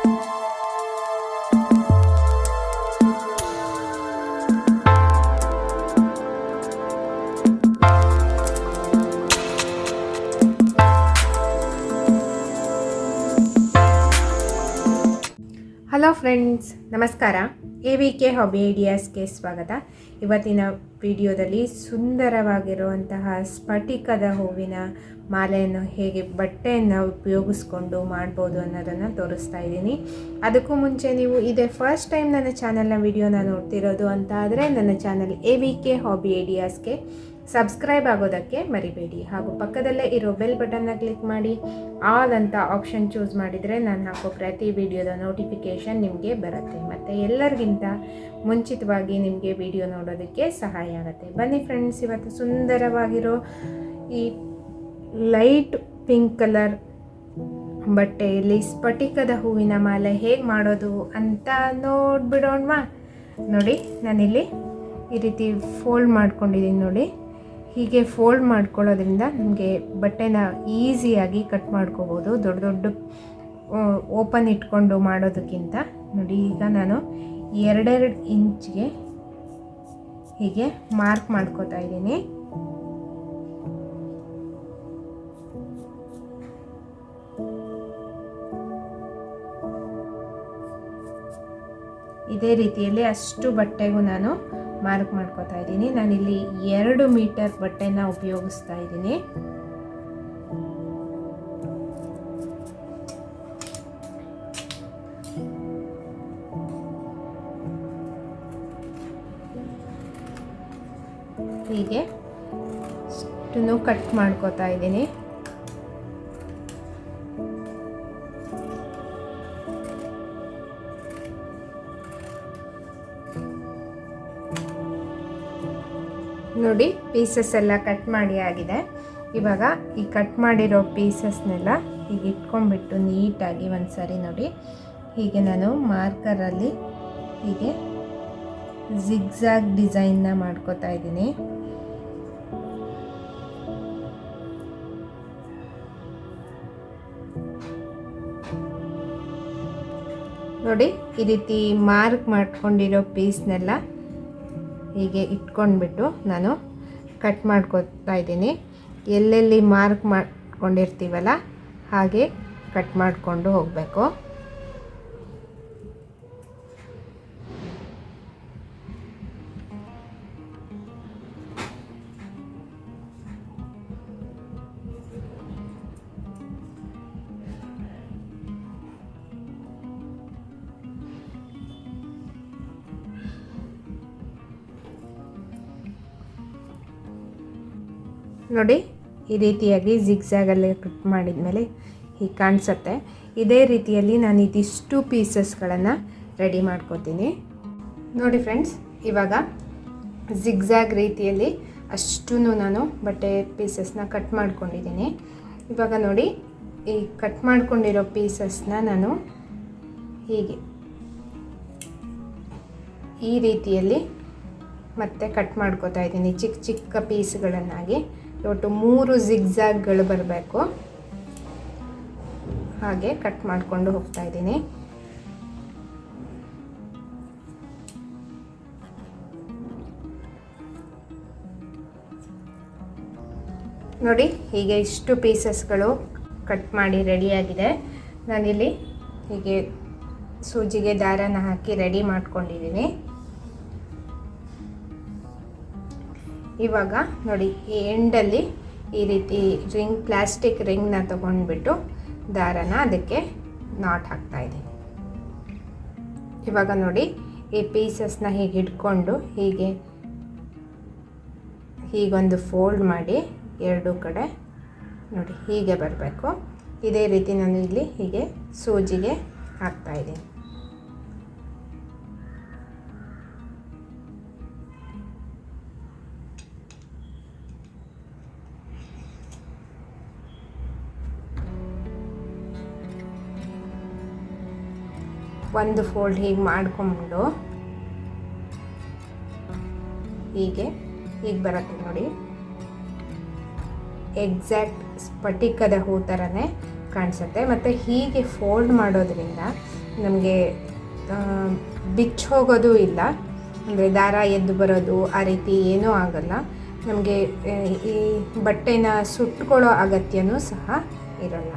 Hello friends ನಮಸ್ಕಾರ. A V K hobby ಐಡಿಯಾಸ್ಗೆ ಸ್ವಾಗತ. ಇವತ್ತಿನ ವಿಡಿಯೋದಲ್ಲಿ ಸುಂದರವಾಗಿರುವಂತಹ ಸ್ಫಟಿಕದ ಹೂವಿನ ಮಾಲೆಯನ್ನು ಹೇಗೆ ಬಟ್ಟೆಯನ್ನು ಉಪಯೋಗಿಸ್ಕೊಂಡು ಮಾಡ್ಬೋದು ಅನ್ನೋದನ್ನು ತೋರಿಸ್ತಾ ಇದ್ದೀನಿ. ಅದಕ್ಕೂ ಮುಂಚೆ ನೀವು ಇದೇ ಫಸ್ಟ್ ಟೈಮ್ ನನ್ನ ಚಾನಲ್ನ ವಿಡಿಯೋನ ನೋಡ್ತಿರೋದು ಅಂತ ಆದರೆ ನನ್ನ channel A V K hobby ಐಡಿಯಾಸ್ಗೆ subscribe ಆಗೋದಕ್ಕೆ ಮರಿಬೇಡಿ. ಹಾಗೂ ಪಕ್ಕದಲ್ಲೇ ಇರೋ ಬೆಲ್ ಬಟನ್ನ ಕ್ಲಿಕ್ ಮಾಡಿ. ಆಲ್ ಅಂತ ಆಪ್ಷನ್ ಚೂಸ್ ಮಾಡಿದರೆ ನಾನು ಹಾಕೋ ಪ್ರತಿ ವಿಡಿಯೋದ ನೋಟಿಫಿಕೇಷನ್ ನಿಮಗೆ ಬರುತ್ತೆ. ಮತ್ತು ಎಲ್ಲರಿಗಿಂತ ಮುಂಚಿತವಾಗಿ ನಿಮಗೆ ವಿಡಿಯೋ ನೋಡೋದಕ್ಕೆ ಸಹಾಯ ಆಗುತ್ತೆ. ಬನ್ನಿ ಫ್ರೆಂಡ್ಸ್ ಇವತ್ತು ಸುಂದರವಾಗಿರೋ ಈ ಲೈಟ್ ಪಿಂಕ್ ಕಲರ್ ಬಟ್ಟೆಯಲ್ಲಿ ಸ್ಫಟಿಕದ ಹೂವಿನ ಮಾಲೆ ಹೇಗೆ ಮಾಡೋದು ಅಂತ ನೋಡ್ಬಿಡೋಣವಾ? ನೋಡಿ, ನಾನಿಲ್ಲಿ ಈ ರೀತಿ ಫೋಲ್ಡ್ ಮಾಡ್ಕೊಂಡಿದ್ದೀನಿ ನೋಡಿ. ಹೀಗೆ ಫೋಲ್ಡ್ ಮಾಡ್ಕೊಳ್ಳೋದ್ರಿಂದ ನಿಮಗೆ ಬಟ್ಟೆನ ಈಸಿಯಾಗಿ ಕಟ್ ಮಾಡ್ಕೋಬೋದು. ದೊಡ್ಡ ದೊಡ್ಡ ಓಪನ್ ಇಟ್ಕೊಂಡು ಮಾಡೋದಕ್ಕಿಂತ. ನೋಡಿ, ಈಗ ನಾನು ಎರಡೆರಡು ಇಂಚ್ಗೆ ಹೀಗೆ ಮಾರ್ಕ್ ಮಾಡ್ಕೋತಾ ಇದ್ದೀನಿ. ಇದೇ ರೀತಿಯಲ್ಲಿ ಅಷ್ಟು ಬಟ್ಟೆಗೂ ನಾನು ಮಾರ್ಕ್ ಮಾಡ್ಕೋತಾ ಇದ್ದೀನಿ. ನಾನಿಲ್ಲಿ ಎರಡು ಮೀಟರ್ ಬಟ್ಟೆನ ಉಪಯೋಗಿಸ್ತಾ ಇದ್ದೀನಿ. ಹೀಗೆ. ಇಷ್ಟನ್ನು ಕಟ್ ಮಾಡ್ಕೋತಾ ಇದ್ದೀನಿ. ನೋಡಿ ಪೀಸಸ್ ಎಲ್ಲ ಕಟ್ ಮಾಡಿ ಆಗಿದೆ. ಇವಾಗ ಈ ಕಟ್ ಮಾಡಿರೋ ಪೀಸಸ್ನೆಲ್ಲ ಹೀಗೆ ಇಟ್ಕೊಂಡ್ಬಿಟ್ಟು ನೀಟಾಗಿ ಒಂದು ಸರಿ ನೋಡಿ. ಹೀಗೆ ನಾನು ಮಾರ್ಕರಲ್ಲಿ ಹೀಗೆ ಝಿಗ್ಝಾಗ್ ಡಿಸೈನ್ನ ಮಾಡ್ಕೋತಾ ಇದ್ದೀನಿ. ನೋಡಿ, ಈ ರೀತಿ ಮಾರ್ಕ್ ಮಾಡ್ಕೊಂಡಿರೋ ಪೀಸ್ನೆಲ್ಲ ಹೀಗೆ ಇಟ್ಕೊಂಡ್ಬಿಟ್ಟು ನಾನು ಕಟ್ ಮಾಡ್ಕೊತಾ ಇದ್ದೀನಿ. ಎಲ್ಲೆಲ್ಲಿ ಮಾರ್ಕ್ ಮಾಡ್ಕೊಂಡಿರ್ತೀವಲ್ಲ ಹಾಗೆ ಕಟ್ ಮಾಡಿಕೊಂಡು ಹೋಗಬೇಕು. ನೋಡಿ, ಈ ರೀತಿಯಾಗಿ ಜಿಗ್ಸಾಗಲ್ಲಿ ಕಟ್ ಮಾಡಿದ ಮೇಲೆ ಹೀಗೆ ಕಾಣಿಸುತ್ತೆ. ಇದೇ ರೀತಿಯಲ್ಲಿ ನಾನು ಇದಿಷ್ಟು ಪೀಸಸ್ಗಳನ್ನು ರೆಡಿ ಮಾಡ್ಕೋತೀನಿ. ನೋಡಿ ಫ್ರೆಂಡ್ಸ್ ಇವಾಗ ಜಿಗ್ಸಾಗ್ ರೀತಿಯಲ್ಲಿ ಅಷ್ಟೂ ನಾನು ಬಟ್ಟೆ ಪೀಸಸ್ನ ಕಟ್ ಮಾಡ್ಕೊಂಡಿದ್ದೀನಿ. ಇವಾಗ ನೋಡಿ, ಈ ಕಟ್ ಮಾಡ್ಕೊಂಡಿರೋ ಪೀಸಸ್ನ ನಾನು ಹೀಗೆ ಈ ರೀತಿಯಲ್ಲಿ ಮತ್ತೆ ಕಟ್ ಮಾಡ್ಕೋತಾ ಇದ್ದೀನಿ. ಚಿಕ್ಕ ಚಿಕ್ಕ ಪೀಸ್ಗಳನ್ನಾಗಿ ಒಟ್ಟು ಮೂರು ಜಿಗ್ಜಾಗ್ಗಳು ಬರಬೇಕು. ಹಾಗೆ ಕಟ್ ಮಾಡಿಕೊಂಡು ಹೋಗ್ತಾ ಇದ್ದೀನಿ. ನೋಡಿ, ಹೀಗೆ ಇಷ್ಟು ಪೀಸಸ್ಗಳು ಕಟ್ ಮಾಡಿ ರೆಡಿಯಾಗಿದೆ ನಾನಿಲ್ಲಿ ಹೀಗೆ ಸೂಜಿಗೆ ದಾರನ ಹಾಕಿ ರೆಡಿ ಮಾಡ್ಕೊಂಡಿದ್ದೀನಿ. ಇವಾಗ ನೋಡಿ, ಈ ಎಂಡಲ್ಲಿ ಈ ರೀತಿ ರಿಂಗ್ ಪ್ಲಾಸ್ಟಿಕ್ ರಿಂಗ್ನ ತಗೊಂಡ್ಬಿಟ್ಟು ದಾರನ ಅದಕ್ಕೆ ನಾಟ್ ಹಾಕ್ತಾ ಇದ್ದೀನಿ. ಇವಾಗ ನೋಡಿ, ಈ ಪೀಸಸ್ನ ಹೀಗೆ ಹಿಡ್ಕೊಂಡು ಹೀಗೆ ಹೀಗೊಂದು ಫೋಲ್ಡ್ ಮಾಡಿ ಎರಡೂ ಕಡೆ ನೋಡಿ ಹೀಗೆ ಬರಬೇಕು. ಇದೇ ರೀತಿ ನಾನು ಇಲ್ಲಿ ಹೀಗೆ ಸೂಜಿಗೆ ಹಾಕ್ತಾ ಒಂದು ಫೋಲ್ಡ್ ಹೀಗೆ ಮಾಡಿಕೊಂಡು ಹೀಗೆ ಹೀಗೆ ಬರುತ್ತೆ ನೋಡಿ. ಎಕ್ಸಾಕ್ಟ್ ಸ್ಫಟಿಕದ ಹೂ ಥರನೇ ಕಾಣಿಸುತ್ತೆ. ಮತ್ತು ಹೀಗೆ ಫೋಲ್ಡ್ ಮಾಡೋದ್ರಿಂದ ನಮಗೆ ಬಿಚ್ಚಿ ಹೋಗೋದು ಇಲ್ಲ. ಅಂದರೆ ದಾರ ಎದ್ದು ಬರೋದು ಆ ರೀತಿ ಏನೂ ಆಗಲ್ಲ. ನಮಗೆ ಈ ಬಟ್ಟೆನ ಸುಟ್ಕೊಳ್ಳೋ ಅಗತ್ಯನೂ ಸಹ ಇರಲ್ಲ.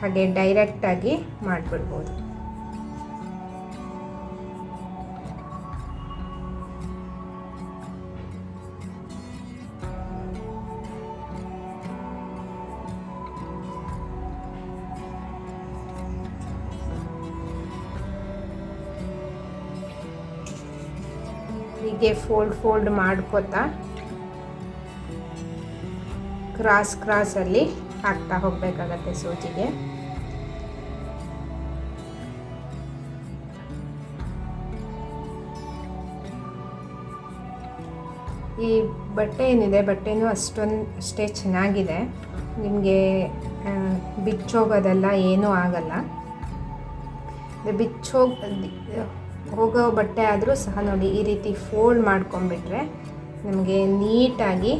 ಹಾಗೆ ಡೈರೆಕ್ಟಾಗಿ ಮಾಡಿಬಿಡ್ಬೋದು. ಹೀಗೆ ಫೋಲ್ಡ್ ಫೋಲ್ಡ್ ಮಾಡ್ಕೋತಾ ಕ್ರಾಸ್ ಕ್ರಾಸಲ್ಲಿ ಹಾಕ್ತಾ ಹೋಗಬೇಕಾಗತ್ತೆ ಸೂಜಿಗೆ. ಈ ಬಟ್ಟೆ ಏನಿದೆ, ಬಟ್ಟೆನೂ ಅಷ್ಟೊಂದು, ಅಷ್ಟೇ ಚೆನ್ನಾಗಿದೆ. ನಿಮಗೆ ಬಿಚ್ಚೋಗೋದೆಲ್ಲ ಏನೂ ಆಗಲ್ಲ. ಬಿಚ್ಚೋಗ್ ಹೋಗೋ ಬಟ್ಟೆ ಆದರೂ ಸಹ ನೋಡಿ ಈ ರೀತಿ ಫೋಲ್ಡ್ ಮಾಡ್ಕೊಂಡ್ಬಿಟ್ರೆ ನಮಗೆ ನೀಟಾಗಿ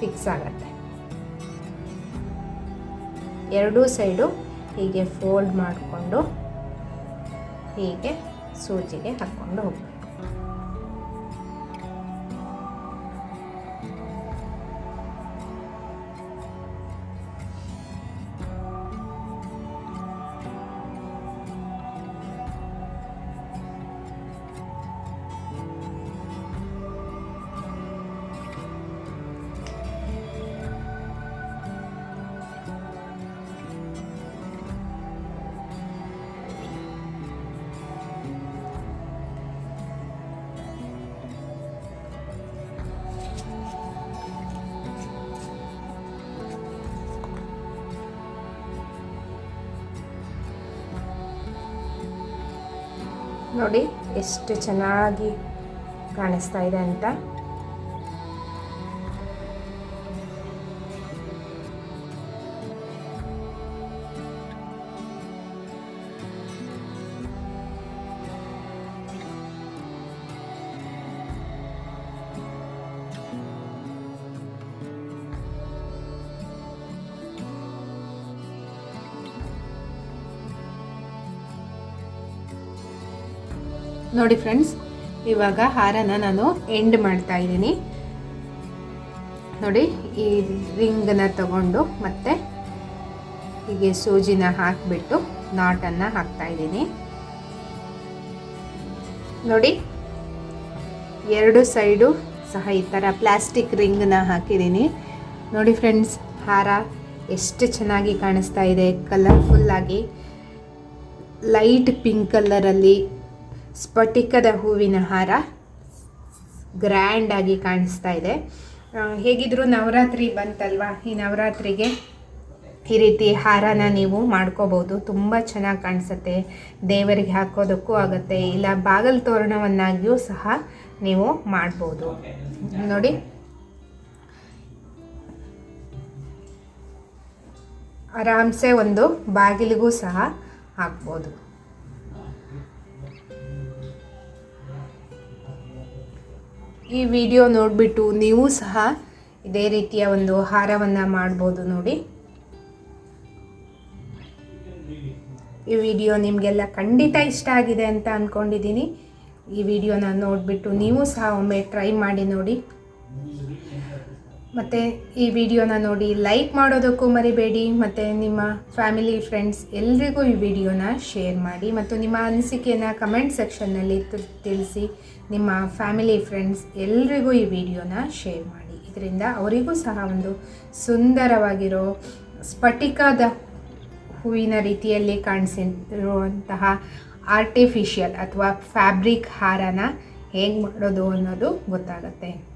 ಫಿಕ್ಸ್ ಆಗತ್ತೆ. ಎರಡೂ ಸೈಡು ಹೀಗೆ ಫೋಲ್ಡ್ ಮಾಡಿಕೊಂಡು ಹೀಗೆ ಸೂಜಿಗೆ ಹಾಕ್ಕೊಂಡು ಹೋಗ್ಬೇಕು. ನೋಡಿ ಎಷ್ಟು ಚೆನ್ನಾಗಿ ಕಾಣಿಸ್ತಾ ಇದೆ ಅಂತ. ನೋಡಿ ಫ್ರೆಂಡ್ಸ್, ಇವಾಗ ಹಾರನ ನಾನು ಎಂಡ್ ಮಾಡ್ತಾ ಇದ್ದೀನಿ. ನೋಡಿ, ಈ ರಿಂಗನ್ನ ತಗೊಂಡು ಮತ್ತೆ ಹೀಗೆ ಸೂಜಿನ ಹಾಕಿಬಿಟ್ಟು ನಾಟನ್ನು ಹಾಕ್ತಾ ಇದ್ದೀನಿ. ನೋಡಿ, ಎರಡು ಸೈಡು ಸಹ ಈ ಥರ ಪ್ಲಾಸ್ಟಿಕ್ ರಿಂಗನ್ನ ಹಾಕಿದ್ದೀನಿ. ನೋಡಿ ಫ್ರೆಂಡ್ಸ್, ಹಾರ ಎಷ್ಟು ಚೆನ್ನಾಗಿ ಕಾಣಿಸ್ತಾ ಇದೆ. ಕಲರ್ಫುಲ್ಲಾಗಿ ಲೈಟ್ ಪಿಂಕ್ ಕಲರಲ್ಲಿ ಸ್ಫಟಿಕದ ಹೂವಿನ ಹಾರ ಗ್ರ್ಯಾಂಡಾಗಿ ಕಾಣಿಸ್ತಾ ಇದೆ. ಹೇಗಿದ್ರು ನವರಾತ್ರಿ ಬಂತಲ್ವಾ? ಈ ನವರಾತ್ರಿಗೆ ಈ ರೀತಿ ಹಾರನ ನೀವು ಮಾಡ್ಕೋಬೋದು ತುಂಬ ಚೆನ್ನಾಗಿ ಕಾಣಿಸುತ್ತೆ. ದೇವರಿಗೆ ಹಾಕೋದಕ್ಕೂ ಆಗುತ್ತೆ. ಇಲ್ಲ, ಬಾಗಲ್ ತೋರಣವನ್ನಾಗಿಯೂ ಸಹ ನೀವು ಮಾಡ್ಬೋದು. ನೋಡಿ. ಆರಾಮ್ಸೆ ಒಂದು ಬಾಗಿಲಿಗೂ ಸಹ ಹಾಕ್ಬೋದು. ಈ ವಿಡಿಯೋ ನೋಡಿಬಿಟ್ಟು ನೀವು ಸಹ ಇದೇ ರೀತಿಯ ಒಂದು ಹಾರವನ್ನು ಮಾಡ್ಬೋದು ನೋಡಿ. ಈ ವಿಡಿಯೋ ನಿಮಗೆಲ್ಲ ಖಂಡಿತ ಇಷ್ಟ ಆಗಿದೆ ಅಂತ ಅಂದ್ಕೊಂಡಿದ್ದೀನಿ ಈ ವಿಡಿಯೋನ ನೋಡಿಬಿಟ್ಟು ನೀವು ಸಹ ಒಮ್ಮೆ ಟ್ರೈ ಮಾಡಿ ನೋಡಿ. ಮತ್ತು ಈ ವಿಡಿಯೋನ ನೋಡಿ ಲೈಕ್ ಮಾಡೋದಕ್ಕೂ ಮರಿಬೇಡಿ, ಮತ್ತು ನಿಮ್ಮ ಫ್ಯಾಮಿಲಿ, ಫ್ರೆಂಡ್ಸ್ ಎಲ್ರಿಗೂ ಈ ವಿಡಿಯೋನ ಶೇರ್ ಮಾಡಿ ಮತ್ತು ನಿಮ್ಮ ಅನಿಸಿಕೆಯನ್ನು ಕಮೆಂಟ್ ಸೆಕ್ಷನ್ನಲ್ಲಿ ತಿಳಿಸಿ ನಿಮ್ಮ ಫ್ಯಾಮಿಲಿ, ಫ್ರೆಂಡ್ಸ್ ಎಲ್ರಿಗೂ ಈ ವಿಡಿಯೋನ ಶೇರ್ ಮಾಡಿ. ಇದರಿಂದ ಅವರಿಗೂ ಸಹ ಒಂದು ಸುಂದರವಾಗಿರೋ ಸ್ಫಟಿಕದ ಹೂವಿನ ರೀತಿಯಲ್ಲಿ ಕಾಣಿಸಿರುವಂತಹ ಆರ್ಟಿಫಿಷಿಯಲ್ ಅಥವಾ ಫ್ಯಾಬ್ರಿಕ್ ಹಾರನ ಹೇಗೆ ಮಾಡೋದು ಅನ್ನೋದು ಗೊತ್ತಾಗುತ್ತೆ.